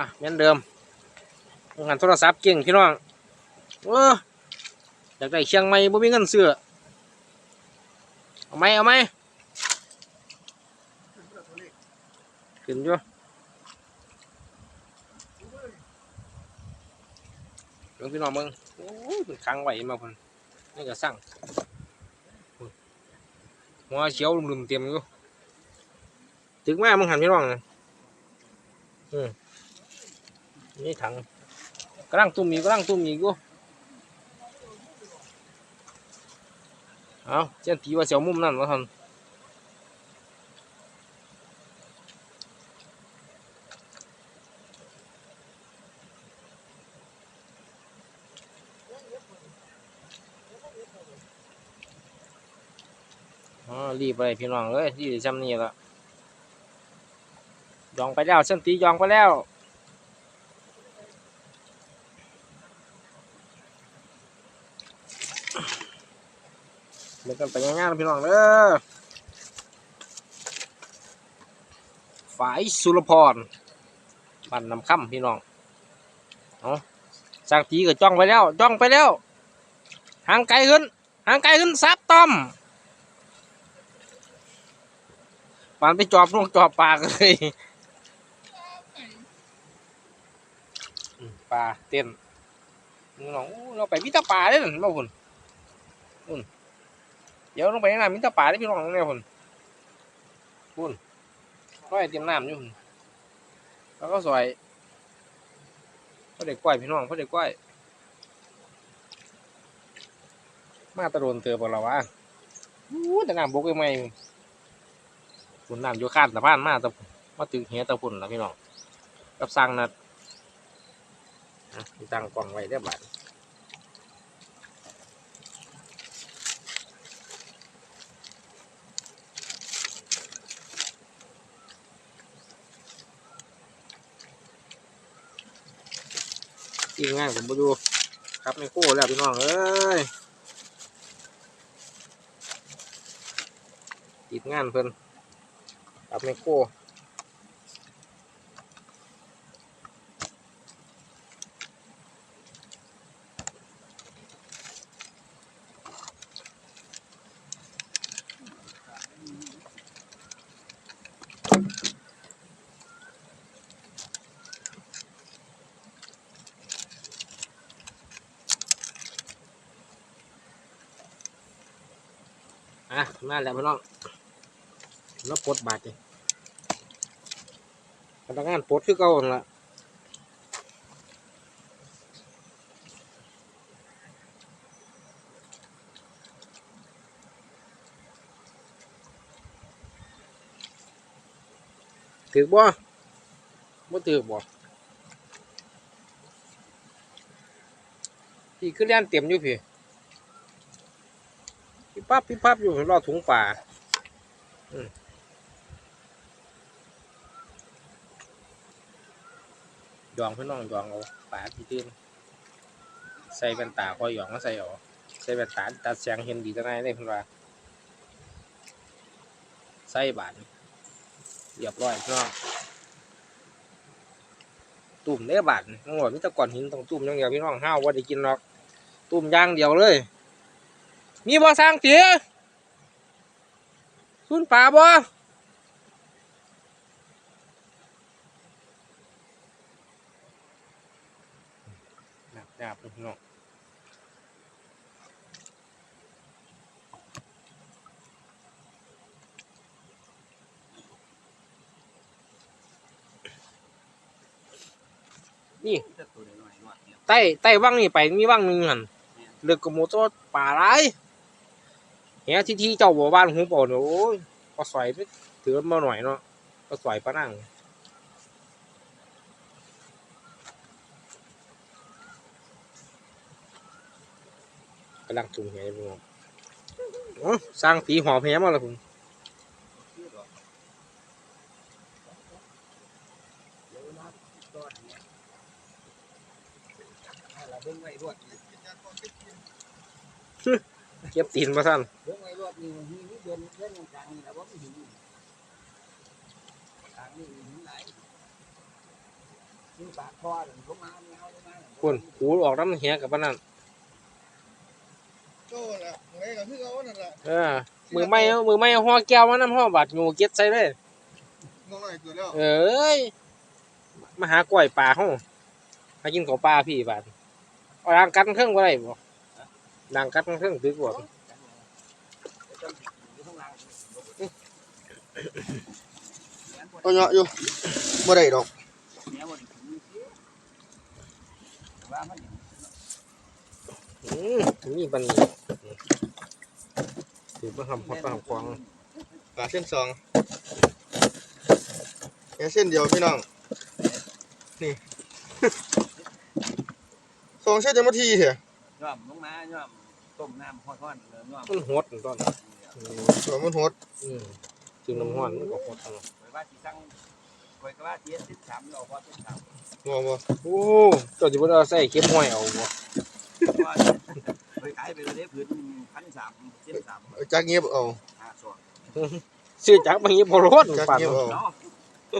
อะเหมือนเดิมงานโทรศัพท์เก่งพี่น้องเอออยากได้เชียงใหม่บ่มีเงินซื้อเอาไหมเอาไหมขึ้นอยู่เบิ่งพี่น้องมึงโอ้ยเป็นค้างไหวมาพุ่นนี่ก็สั่งหัวเขียวลุ่มๆเต็มอยู่ถึงแม่มึงหันพี่น้องนะอืม นี่ถังกำลังตุ่มอีกกำลังตุ่มอีกอยู่เอาเจ้าตีว่าเสียวมุมนั่นวะท่านอ๋อรีบไปพี่น้องเอ้ยรีบจำนี่ละยองไปแล้วเส้นตียองไปแล้ว ดี๋ยวกันไปง่ายๆนะพี่น้องเด้อฝ่ายสุรพรบ้านนำค่ำพี่น้องเอาสักทีก็จ้องไปแล้วจ้องไปแล้วห่างไกลขึ้นห่างไกลขึ้นซับต้อมปานไปจอบลงจอบปากเลยปลาเต้นพี่น้องเราไปวิตาปลาได้หรือเปล่าคุณ เดี๋ยวลงไปในน้ำมิตรป่าได้พี่น้องเนี่ยพุ่นพุ่นก็เตรียมน้ำอยู่พุ่นแล้วก็ซอยพ่อเด็กก้อยพี่น้องพ่อเด็กก้อยมาตะโดนเตือบอกเราว่าอู้แต่น้ำบกยังไงพุ่นน้ำอยู่ข้านสะพานมาตะมาตึงเหี้ยตะพุ่นแล้วพี่น้องกับสั่งนัดอะสั่งกล่องไว้เรียบร้อ ทีมงานผมมาดูครับไม่โค้แล้วพี่น้องเอ้ยติดงานเพิ่นครับไม่โค้ อะมาแล้วพี่น้องแล้วปลดบาทดิพนักงานปลดคือเก่าหั่นละถือบ่บ่ถือบ่พี่คือเลี้ยนเต็มอยู่พี่ ปั๊บพี่ปั๊บอยู่รอถุงป่าอืมยองพี่น้องยองเอาป่าที่ตื่นใส่แว่นตาคอยหยองมาใส่เอาใส่แว่นตาตัดเสียงเห็นดีจังไงเลยเพิ่นว่าใส่บาทเรียบร้อยพี่น้องตุ่มเด้อบาทน้องหลวดมีแตะก่อนหินต้องตุ่มอย่างเดียวพี่น้องห้าวว่าได้กินหรอก ตุ่มย่างเดียวเลย มีบ่สร้างเสียสุนป่าบ่หนักหนับเลยพี่น้องนี่ใต้ใต้ว่างนี่ไปมีว่างหนึงหันเลือกกระโมโตป่าไร เฮียที่ที่เจ้าบ่บ้านหูเปล่เนี่ยโอ้ยก็สอยถือมาหน่อยเนาะก็สอยปะนั่งกำลังจุ่มเฮียอยู่พี่น้องสร้างตีหอมเฮียมาล้วผมเบตีนมาสั้นเรื่องไอ้รถนี่มันมีนิด เดียวเรื่องกลางนี่นะว่าไม่ถึงกลางนี่มีถึงไหนกินปากคอเลยลงมาเอาลงมาคุณขูออกน้ำเหียกับปานนั้นโจ้ละไงก็คือเอานั่นแหละเออมือไม่เอามือไม่เอาห่อแก้วมาน้ำห่อบาดงูเก็ดใส่เลยน้องหน่อยเกิดแล้วเอ้ยมาหากล้วยปลาห้องมากินของปลาพี่บาดเอาดังกัดเครื่องบ่ได้บ่ ดังกัดเครื่องตึกบ่เอาเนาะอยู่บ่ได้ดอกว่ามันอืมนี่บันนี้ถือว่าทำพอดทำควางปลาเส้นสองแค่เส้นเดียวพี่น้อง นี่สองเส้นจะมาทีเถอะย่อมลงมาย่อม ต้มน้ำห้อนๆเลยย่อมมันหดตอนอืมสวนมันโหดอืมจึงน้ำห้อนมันก็หดเอาไว้ว่าสิสั่งไว้ก็ว่าเทียนสิบสามเราพอสิบสามงอบ่โอ้เจ้าจะบ่ได้เอาใส่เข็มห้อยเอาบ่ว่าไปขายไปเลยพื้นพันสามเจ็ดสามเอาจักเงียบเอาห้าสองซื้อจักบางทีบ่รอดจักปานเงียบเอาเนาะ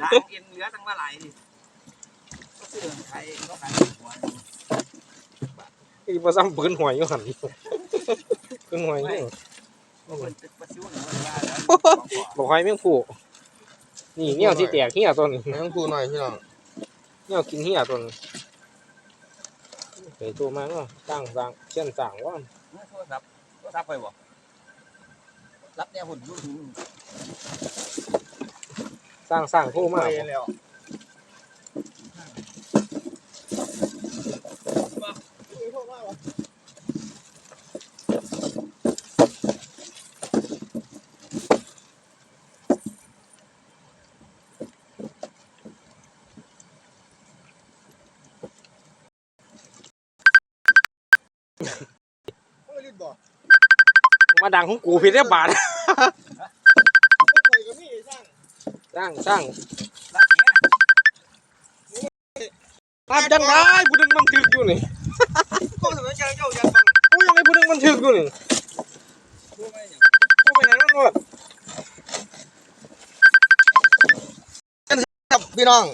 ร้านกินเหลือตั้งมาหลายดิก็ซื้อขายก็ขายหัว อีบ่ซ้ำปืนห้อยอยู่หั่นปืนห้อยอยู่เปิดตึกประชิวหนึ่งว่าแล้วของพ่อบ่ห้อยแม่งผู้นี่แนวที่แตกเหี้ยตัวนี้แมงพูหน่อยพี่น้องแนวกินเหี้ยตัวนี้ไปตัวมาเนาะสร้างสร้างเช่นสร้างว่าโทรศัพท์โทรศัพท์ไปบ่รับเนี่ยหุ่นยุ่งสร้างสร้างโทรมาไปบ่แล้วโอ้ยรีบบอก มาดังของกูผิดได้บาทสร้างสร้างสร้างรับเนี่ยตามจังไรผู้นึงมันถึกอยู่นี่ มันถึกอยู่นี่รู้ไหมอย่างกูไปไหนมันหมดครับพี่น้อง